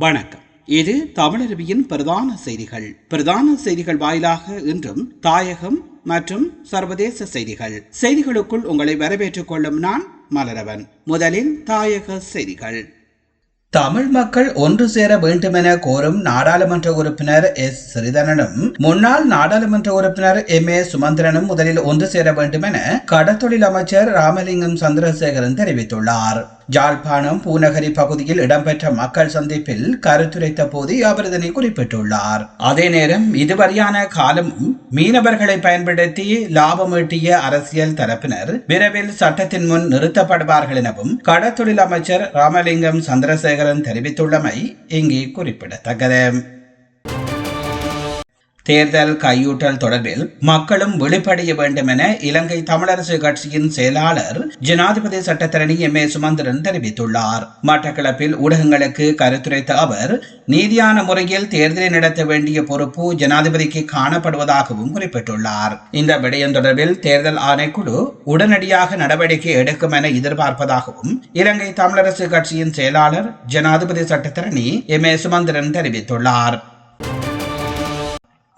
வணக்கம். இது தமிழருவியின் பிரதான செய்திகள். பிரதான செய்திகள் வாயிலாக இன்றும் தாயகம் மற்றும் சர்வதேச செய்திகள். செய்திகளுக்குள் உங்களை வரவேற்றுக் கொள்ளும் நான் மலரவன். முதலில் தாயக செய்திகள். தமிழ் மக்கள் ஒன்று சேர வேண்டுமென கோரும் நாடாளுமன்ற உறுப்பினர் எஸ். ஸ்ரீதரனும் முன்னாள் நாடாளுமன்ற உறுப்பினர் எம். ஏ. சுமந்திரனும் முதலில் ஒன்று சேர வேண்டுமென கடத்தொழில் அமைச்சர் ராமலிங்கம் சந்திரசேகரன் தெரிவித்துள்ளார். ஜாழ்ப்பாணம் பூநகரி பகுதியில் இடம்பெற்ற மக்கள் சந்திப்பில் கருத்துரைத்த போது அவர் இதனை குறிப்பிட்டுள்ளார். அதே நேரம் இதுவரையான காலமும் மீனவர்களை பயன்படுத்தி லாபம் ஈட்டிய அரசியல் தரப்பினர் விரைவில் சட்டத்தின் முன் நிறுத்தப்படுவார்கள் எனவும் கடத்தொழில் அமைச்சர் ராமலிங்கம் சந்திரசேகரன் தெரிவித்துள்ளமை இங்கே குறிப்பிடத்தக்கது. தேர்தல் கையூட்டல் தொடர்பில் மக்களும் வெளிப்படைய வேண்டும் என இலங்கை தமிழரசு கட்சியின் செயலாளர் ஜனாதிபதி சட்டத்தரணி எம். ஏ. சுமந்திரன் தெரிவித்துள்ளார். மட்டக்களப்பில் ஊடகங்களுக்கு கருத்துரைத்த அவர் நீதியான முறையில் தேர்தலை நடத்த வேண்டிய பொறுப்பு ஜனாதிபதிக்கு காணப்படுவதாகவும் குறிப்பிட்டுள்ளார். இந்த விடயம் தொடர்பில் தேர்தல் ஆணைக்குழு உடனடியாக நடவடிக்கை எடுக்கும் என எதிர்பார்ப்பதாகவும் இலங்கை தமிழரசு கட்சியின் செயலாளர் ஜனாதிபதி சட்டத்தரணி எம். ஏ. சுமந்திரன் தெரிவித்துள்ளார்.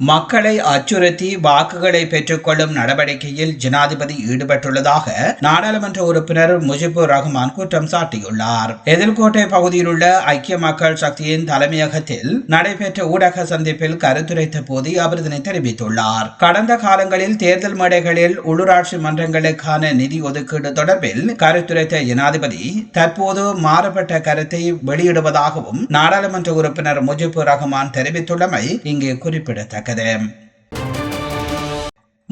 மக்களை அச்சுறுத்தி வாக்குகளை பெற்றுக்கொள்ளும் நடவடிக்கையில் ஜனாதிபதி ஈடுபட்டுள்ளதாக நாடாளுமன்ற உறுப்பினர் முஜிபுர் ரஹ்மான் குற்றம் சாட்டியுள்ளார். எதிர்கோட்டை பகுதியில் உள்ள ஐக்கிய மக்கள் சக்தியின் தலைமையகத்தில் நடைபெற்ற ஊடக சந்திப்பில் கருத்துரைத்த போது அவர் இதனை தெரிவித்துள்ளார். கடந்த காலங்களில் தேர்தல் மேடைகளில் உள்ளூராட்சி மன்றங்களுக்கான நிதி ஒதுக்கீடு தொடர்பில் கருத்துரைத்த ஜனாதிபதி தற்போது மாறுபட்ட கருத்தை வெளியிடுவதாகவும் நாடாளுமன்ற உறுப்பினர் முஜிபுர் ரஹ்மான் தெரிவித்துள்ளமை இங்கே குறிப்பிடத்தக்கது. Them.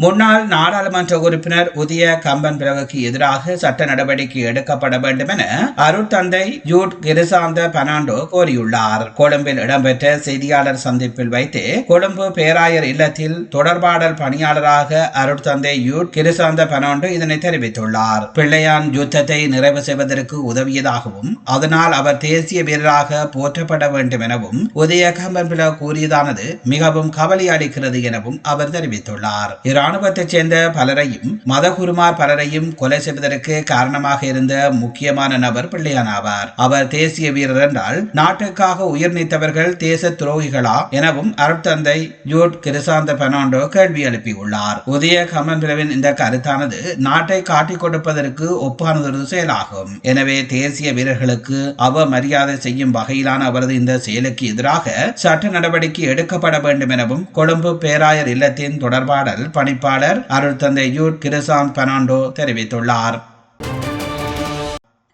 முன்னாள் நாடாளுமன்ற உறுப்பினர் உதய கம்பன் பிறகுக்கு எதிராக சட்ட நடவடிக்கை எடுக்கப்பட வேண்டும் என அருட்தந்தை யூட் கிரிசாந்த பனாண்டோ கோரியுள்ளார். கொழும்பில் இடம்பெற்ற செய்தியாளர் சந்திப்பில் வைத்து கொழும்பு பேராயர் இல்லத்தில் தொடர்பாடல் பணியாளராக அருட்தந்தை யூட் கிரிசாந்த பனாண்டோ இதனை தெரிவித்துள்ளார். பிள்ளையான் யுத்தத்தை நிறைவு செய்வதற்கு உதவியதாகவும் அதனால் அவர் தேசிய வீரராக போற்றப்பட வேண்டும் எனவும் உதய கம்பன் பிள கூறியதானது மிகவும் கவலை அளிக்கிறது எனவும் அவர் தெரிவித்துள்ளார். இராணுவத்தைச் சேர்ந்த பலரையும் மதகுருமார் பலரையும் கொலை செய்வதற்கு காரணமாக இருந்த முக்கியமான நபர் பிள்ளையான் ஆவார் அவர் தேசிய வீரர் என்றால் நாட்டுக்காக உயிர் நீத்தவர்கள் தேச துரோகிகளா எனவும் அருட்தந்தை ஜூட் கிருசாந்த பெர்னாண்டோ கேள்வி எழுப்பியுள்ளார். உதய கமன் இந்த கருத்தானது நாட்டை காட்டிக் கொடுப்பதற்கு ஒப்பானதொரு செயலாகும். எனவே தேசிய வீரர்களுக்கு அவமரியாதை செய்யும் வகையிலான அவரது இந்த செயலுக்கு எதிராக சட்ட நடவடிக்கை எடுக்கப்பட வேண்டும் எனவும் கொழும்பு பேராயர் இல்லத்தின் தொடர்பாடல் பணி பணிப்பாளர் அருள் தந்தை யூட் கிருசான் பெர்னாண்டோ தெரிவித்துள்ளார்.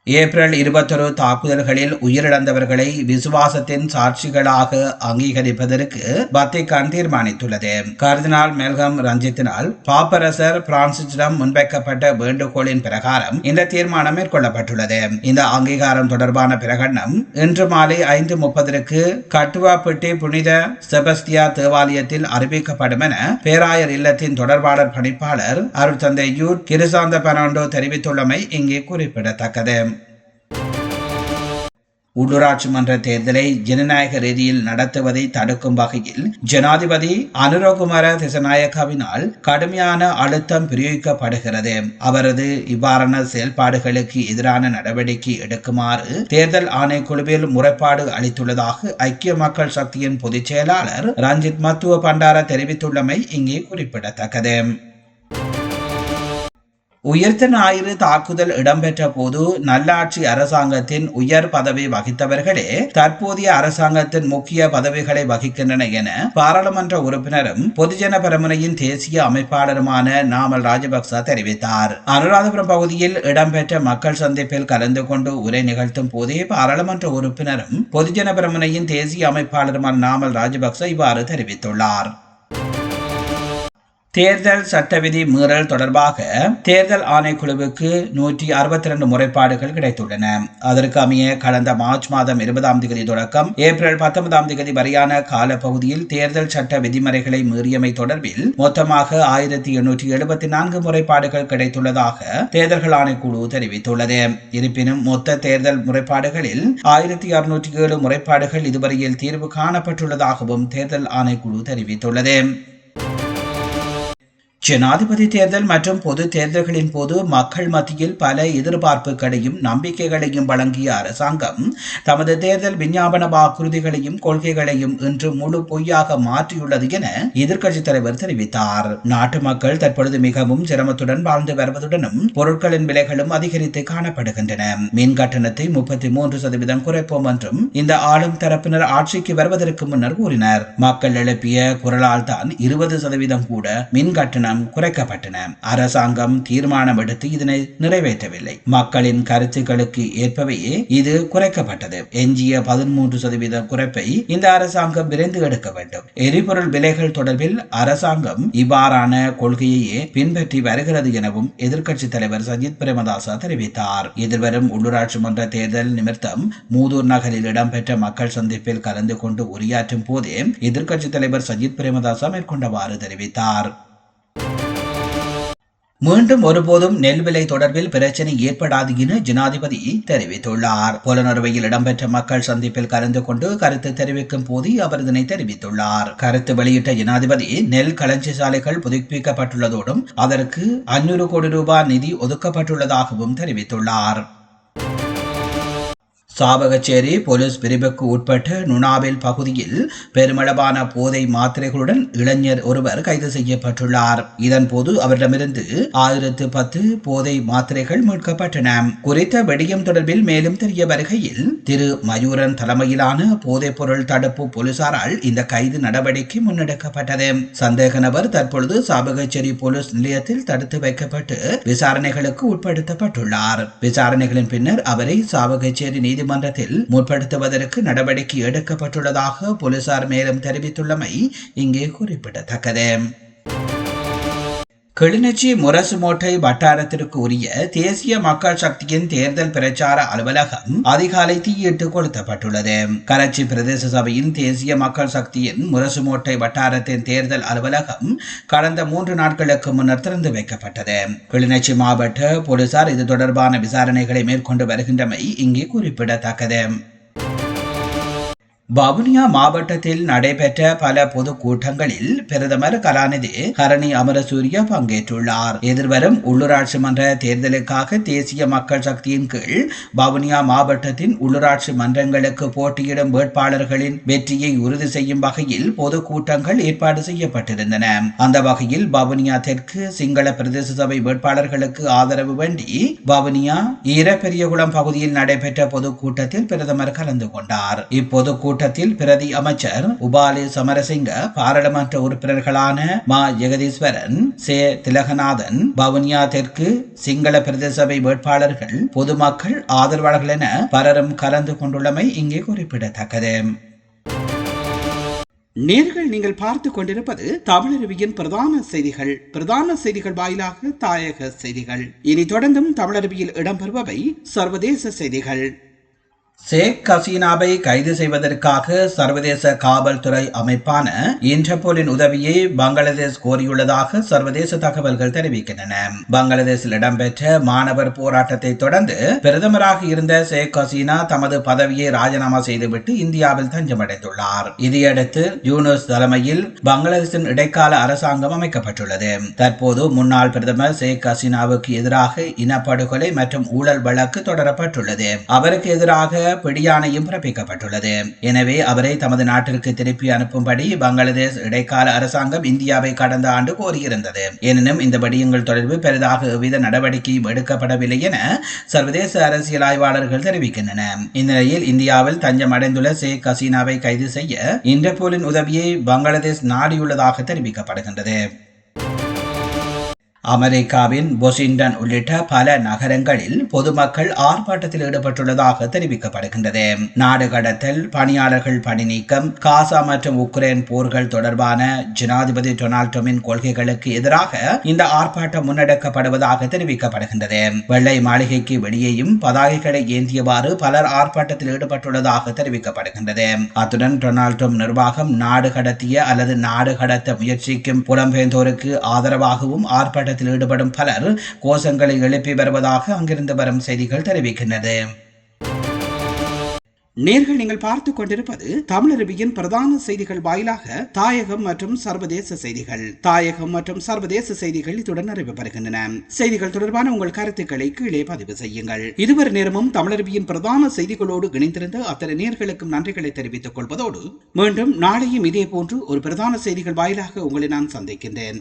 ஏப்ரல் இருபத்தொரு தாக்குதல்களில் உயிரிழந்தவர்களை விசுவாசத்தின் சாட்சிகளாக அங்கீகரிப்பதற்கு வத்திகான் தீர்மானித்துள்ளது. கர்தினால் மெல்கம் ரஞ்சித்தினால் பாப்பரசர் பிரான்சிஸிடம் முன்வைக்கப்பட்ட வேண்டுகோளின் பிரகாரம் இந்த தீர்மானம் மேற்கொள்ளப்பட்டுள்ளது. இந்த அங்கீகாரம் தொடர்பான பிரகடனம் இன்று மாலை ஐந்து முப்பதற்கு கட்டுவாப்பட்டி புனித செபஸ்தியா தேவாலயத்தில் அறிவிக்கப்படும் என பேராயர் இல்லத்தின் தொடர்பாளர் பணிப்பாளர் அருட்தந்தை யூர் கிருசாந்த பெர்னாண்டோ தெரிவித்துள்ளமை இங்கே குறிப்பிடத்தக்கது. உள்ளூராட்சி மன்ற தேர்தலை ஜனநாயக ரீதியில் நடத்துவதை தடுக்கும் வகையில் ஜனாதிபதி அனுரகுமார திசநாயகவினால் கடுமையான அழுத்தம் பிரயோகிக்கப்படுகிறது. அவரது இவ்வாறான செயல்பாடுகளுக்கு எதிரான நடவடிக்கை எடுக்குமாறு தேர்தல் ஆணைக்குழுவில் முறைப்பாடு அளித்துள்ளதாக ஐக்கிய மக்கள் சக்தியின் பொதுச் செயலாளர் ரஞ்சித் மத்துவ பண்டார தெரிவித்துள்ளமை இங்கே குறிப்பிடத்தக்கது. உயிர்த்த ஞாயிறு தாக்குதல் இடம்பெற்ற போது நல்லாட்சி அரசாங்கத்தின் உயர் பதவி வகித்தவர்களே தற்போதைய அரசாங்கத்தின் முக்கிய பதவிகளை வகிக்கின்றன என பாராளுமன்ற உறுப்பினரும் பொதுஜன பரமுனையின் தேசிய அமைப்பாளருமான நாமல் ராஜபக்ச தெரிவித்தார். அனுராதபுரம் பகுதியில் இடம்பெற்ற மக்கள் சந்திப்பில் கலந்து கொண்டு உரை நிகழ்த்தும் போதே பாராளுமன்ற உறுப்பினரும் பொதுஜன பரமுனையின் தேசிய அமைப்பாளருமான நாமல் ராஜபக்ச இவ்வாறு தெரிவித்துள்ளார். தேர்தல் சட்ட விதி மீறல் தொடர்பாக தேர்தல் ஆணைக்குழுவுக்கு நூற்றி அறுபத்தி ரெண்டு முறைப்பாடுகள் கிடைத்துள்ளன. அதற்கு அமைய கடந்த மார்ச் மாதம் இருபதாம் தேதி தொடக்கம் ஏப்ரல் பத்தொன்பதாம் தேதி வரையான காலப்பகுதியில் தேர்தல் சட்ட விதிமுறைகளை மீறியமை தொடர்பில் மொத்தமாக ஆயிரத்தி எண்ணூற்றி எழுபத்தி நான்கு முறைப்பாடுகள் கிடைத்துள்ளதாக தேர்தல்கள் ஆணைக்குழு தெரிவித்துள்ளது. இருப்பினும் மொத்த தேர்தல் முறைப்பாடுகளில் ஆயிரத்தி அறுநூற்றி ஏழு முறைப்பாடுகள் இதுவரையில் தீர்வு காணப்பட்டுள்ளதாகவும் தேர்தல் ஆணைக்குழு தெரிவித்துள்ளது. ஜனாதிபதி தேர்தல் மற்றும் பொது தேர்தல்களின் போது மக்கள் மத்தியில் பல எதிர்பார்ப்புகளையும் நம்பிக்கைகளையும் வழங்கிய அரசாங்கம் தமது தேர்தல் விஞ்ஞாபன வாக்குறுதிகளையும் கொள்கைகளையும் இன்று முழு பொய்யாக மாற்றியுள்ளது என எதிர்க்கட்சித் தலைவர் தெரிவித்தார். நாட்டு மக்கள் தற்பொழுது மிகவும் சிரமத்துடன் வாழ்ந்து வருவதுடனும் பொருட்களின் விலைகளும் அதிகரித்து காணப்படுகின்றன. மின் கட்டணத்தை முப்பத்தி மூன்று சதவீதம் குறைப்போம் என்றும் இந்த ஆளும் தரப்பினர் ஆட்சிக்கு வருவதற்கு முன்னர் கூறினர். மக்கள் எழுப்பிய குரலால் தான் இருபது சதவீதம் கூட மின் கட்டணம் குறைக்கப்பட்டன. அரசாங்கம் தீர்மானம் எடுத்து இதனை நிறைவேற்றவில்லை. மக்களின் கருத்துக்களுக்கு ஏற்பவே இது குறைக்கப்பட்டது. எஞ்சிய பதிமூன்று சதவீத குறைப்பை இந்த அரசாங்கம் விரைந்து எடுக்க வேண்டும். எரிபொருள் விலைகள் தொடர்பில் அரசாங்கம் இவ்வாறான கொள்கையையே பின்பற்றி வருகிறது எனவும் எதிர்க்கட்சித் தலைவர் சஜித் பிரேமதாசா தெரிவித்தார். எதிர்வரும் உள்ளூராட்சி மன்ற தேர்தல் நிமித்தம் மூதூர் நகரில் இடம்பெற்ற மக்கள் சந்திப்பில் கலந்து கொண்டு உரையாற்றும் போதே எதிர்க்கட்சித் தலைவர் சஜித் பிரேமதாசா மேற்கொண்டவாறு தெரிவித்தார். மீண்டும் ஒருபோதும் நெல் விலை தொடர்பில் பிரச்சனை ஏற்படாது என ஜனாதிபதி தெரிவித்துள்ளார். புலனறுவையில் இடம்பெற்ற மக்கள் சந்திப்பில் கலந்து கொண்டு கருத்து தெரிவிக்கும் போது அவர் இதனை தெரிவித்துள்ளார். கருத்து வெளியிட்ட ஜனாதிபதி நெல் களஞ்சிசாலைகள் புதுப்பிக்கப்பட்டுள்ளதோடும் அதற்கு அஞ்சூறு கோடி ரூபாய் நிதி ஒதுக்கப்பட்டுள்ளதாகவும் தெரிவித்துள்ளார். சாவகச்சேரி போலீஸ் பிரிவுக்கு உட்பட்ட நுணாவில் பகுதியில் பெருமளவான போதை மாத்திரைகளுடன் இளைஞர் ஒருவர் கைது செய்யப்பட்டுள்ளார். இதன்போது அவரிடமிருந்து ஆயிரத்து பத்து போதை மாத்திரைகள் மீட்கப்பட்டன. குறித்த வெடியம் தொடர்பில் மேலும் தெரிய வருகையில் திரு. மயூரன் தலைமையிலான போதைப் பொருள் தடுப்பு போலீசாரால் இந்த கைது நடவடிக்கை முன்னெடுக்கப்பட்டது. சந்தேக நபர் தற்பொழுது சாவகச்சேரி போலீஸ் நிலையத்தில் தடுத்து வைக்கப்பட்டு விசாரணைகளுக்கு உட்படுத்தப்பட்டுள்ளார். விசாரணைகளின் பின்னர் அவரை சாவகச்சேரி நீதி நீதிமன்றத்தில் முற்படுத்துவதற்கு நடவடிக்கை எடுக்கப்பட்டுள்ளதாக போலீசார் மேலும் தெரிவித்துள்ளமை இங்கே குறிப்பிடத்தக்கது. கிளிநொச்சி முரசுமோட்டை வட்டாரத்திற்கு உரிய தேசிய மக்கள் சக்தியின் தேர்தல் பிரச்சார அலுவலகம் அதிகாலை தீயிட்டு கொளுத்தப்பட்டுள்ளது. கராச்சி பிரதேச சபையின் தேசிய மக்கள் சக்தியின் முரசுமோட்டை வட்டாரத்தின் தேர்தல் அலுவலகம் கடந்த மூன்று நாட்களுக்கு முன்னர் திறந்து வைக்கப்பட்டது. கிளிநொச்சி மாவட்ட போலீசார் இது தொடர்பான விசாரணைகளை மேற்கொண்டு வருகின்றமை இங்கே குறிப்பிடத்தக்கது. வவுனியா மாவட்டத்தில் நடைபெற்ற பல பொது கூட்டங்களில் பிரதமர் கலாநிதி ஹரணி அமரசூரிய பங்கேற்றுள்ளார். எதிர்வரும் உள்ளூராட்சி மன்ற தேர்தலுக்காக தேசிய மக்கள் சக்தியின் கீழ் வவுனியா மாவட்டத்தின் உள்ளூராட்சி மன்றங்களுக்கு போட்டியிடும் வேட்பாளர்களின் வெற்றியை உறுதி செய்யும் வகையில் பொது கூட்டங்கள் ஏற்பாடு செய்யப்பட்டிருந்தன. அந்த வகையில் வவுனியா தெற்கு சிங்கள பிரதேச சபை வேட்பாளர்களுக்கு ஆதரவு வேண்டி வவுனியா ஈரப்பெரியகுளம் பகுதியில் நடைபெற்ற பொதுக்கூட்டத்தில் பிரதமர் கலந்து கொண்டார். இப்பொது கூட்டத்தில் பிரதி அமைச்சர் உபாலி சமரசிங்க பாராளுமன்ற உறுப்பினர்களான மா. ஜெகதீஸ்வரன் சே. திலகநாதன் பவுனியா தெற்கு சிங்கள பிரதேச சபை வேட்பாளர்கள் பொதுமக்கள் ஆதரவாளர்கள் என பலரும் கலந்து கொண்டுள்ளமை இங்கே குறிப்பிடத்தக்கது. நேர்கள் நீங்கள் பார்த்து கொண்டிருப்பது தமிழருவியின் பிரதான செய்திகள். பிரதான செய்திகள் வாயிலாக தாயக செய்திகள். இனி தொடர்ந்தும் தமிழருவியில் இடம்பெறுபவை சர்வதேச செய்திகள். ஷேக் ஹசீனாவை கைது செய்வதற்காக சர்வதேச காவல்துறை அமைப்பான இன்டர்போலின் உதவியை பங்களாதேஷ் கோரியுள்ளதாக சர்வதேச தகவல்கள் தெரிவிக்கின்றன. பங்களாதேஷில் இடம்பெற்ற மாணவர் போராட்டத்தை தொடர்ந்து பிரதமராக இருந்த ஷேக் ஹசீனா தமது பதவியை ராஜினாமா செய்துவிட்டு இந்தியாவில் தஞ்சமடைந்துள்ளார். இதையடுத்து யூனஸ் தலைமையில் பங்களாதேஷின் இடைக்கால அரசாங்கம் அமைக்கப்பட்டுள்ளது. தற்போது முன்னாள் பிரதமர் ஷேக் ஹசீனாவுக்கு எதிராக இனப்படுகொலை மற்றும் ஊழல் வழக்கு தொடரப்பட்டுள்ளது. அவருக்கு எதிராக பிடியாணையும் பிறப்பிக்கப்பட்டுள்ளது. எனவே அவரை தமது நாட்டிற்கு திருப்பி அனுப்பும்படி பங்களாதேஷ் இடைக்கால அரசாங்கம் இந்தியாவை கடந்த ஆண்டு கோரியிருந்தது. எனினும் இந்த படியங்கள் தொடர்பு பெரிதாக எவ்வித நடவடிக்கையும் எடுக்கப்படவில்லை என சர்வதேச அரசியல் ஆய்வாளர்கள் தெரிவிக்கின்றனர் இந்நிலையில் இந்தியாவில் தஞ்சம் அடைந்துள்ள ஷேக் ஹசீனாவை கைது செய்ய இன்டர்போலின் உதவியை பங்களாதேஷ் நாடியுள்ளதாக தெரிவிக்கப்படுகின்றது. அமெரிக்காவின் பொசிண்டன் உள்ளிட்ட பல நகரங்களில் பொதுமக்கள் ஆர்ப்பாட்டத்தில் ஈடுபட்டுள்ளதாக தெரிவிக்கப்படுகின்றது. நாடு கடத்தல் பணியாளர்கள் பணி நீக்கம் காசா மற்றும் உக்ரைன் போர்கள் தொடர்பான ஜனாதிபதி டொனால்ட் ட்ரம்பின் கொள்கைகளுக்கு எதிராக இந்த ஆர்ப்பாட்டம் முன்னெடுக்கப்படுவதாக தெரிவிக்கப்படுகின்றது. வெள்ளை மாளிகைக்கு வெளியேயும் பதாகைகளை ஏந்தியவாறு பலர் ஆர்ப்பாட்டத்தில் ஈடுபட்டுள்ளதாக தெரிவிக்கப்படுகின்றது. அத்துடன் டொனால்ட் ட்ரம்ப் நிர்வாகம் நாடு கடத்திய அல்லது நாடு கடத்த முயற்சிக்கும் புலம்பெயர்ந்தோருக்கு ஆதரவாகவும் ஆர்ப்பாட்ட போராட்டத்தில் ஈடுபடும் பலர் கோஷங்களை எழுப்பி வருவதாக அங்கிருந்து வரும் செய்திகள் தெரிவிக்கின்றது நேர்கள் நீங்கள் பார்த்து கொண்டிருப்பது தமிழருவியின் பிரதான செய்திகள் வாயிலாக தாயகம் மற்றும் சர்வதேச செய்திகள். தாயகம் மற்றும் சர்வதேச செய்திகள் இத்துடன் நிறைவு பெறுகின்றன. செய்திகள் தொடர்பான உங்கள் கருத்துக்களை கீழே பதிவு செய்யுங்கள். இதுவரை நேரமும் தமிழருவியின் பிரதான செய்திகளோடு இணைந்திருந்த அத்தனை நேர்களுக்கும் நன்றிகளை தெரிவித்துக் கொள்வதோடு மீண்டும் நாளையும் இதே போன்று ஒரு பிரதான செய்திகள் வாயிலாக உங்களை நான் சந்திக்கின்றேன்.